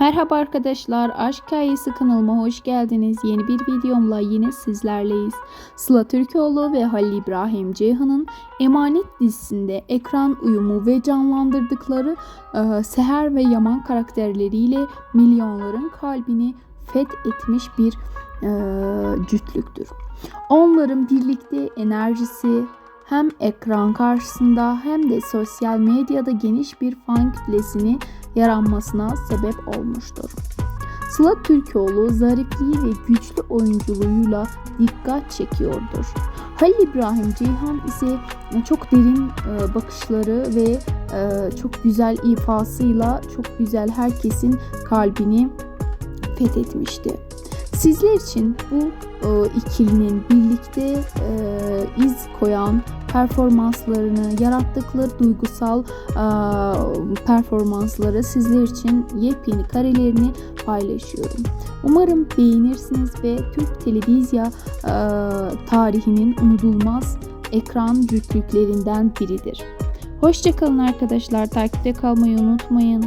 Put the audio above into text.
Merhaba arkadaşlar, Aşk Hikayesi kanalıma hoş geldiniz. Yeni bir videomla yine sizlerleyiz. Sıla Türkoğlu ve Halil İbrahim Ceyhan'ın Emanet dizisinde ekran uyumu ve canlandırdıkları e, Seher ve Yaman karakterleriyle milyonların kalbini fethetmiş bir e, cütlüktür. Onların birlikte enerjisi hem ekran karşısında hem de sosyal medyada geniş bir fan kitlesini yaranmasına sebep olmuştur. Sıla Türkoğlu zarifliği ve güçlü oyunculuğuyla dikkat çekiyordur. Halil İbrahim Ceyhan ise çok derin e, bakışları ve e, çok güzel ifasıyla çok güzel herkesin kalbini fethetmişti. Sizler için bu e, ikilinin birlikte e, iz koyan performanslarını, yarattıkları duygusal e, performansları sizler için yepyeni karelerini paylaşıyorum. Umarım beğenirsiniz ve Türk televizya e, tarihinin unutulmaz ekran cütlüklerinden biridir. Hoşçakalın arkadaşlar. Takipte kalmayı unutmayın.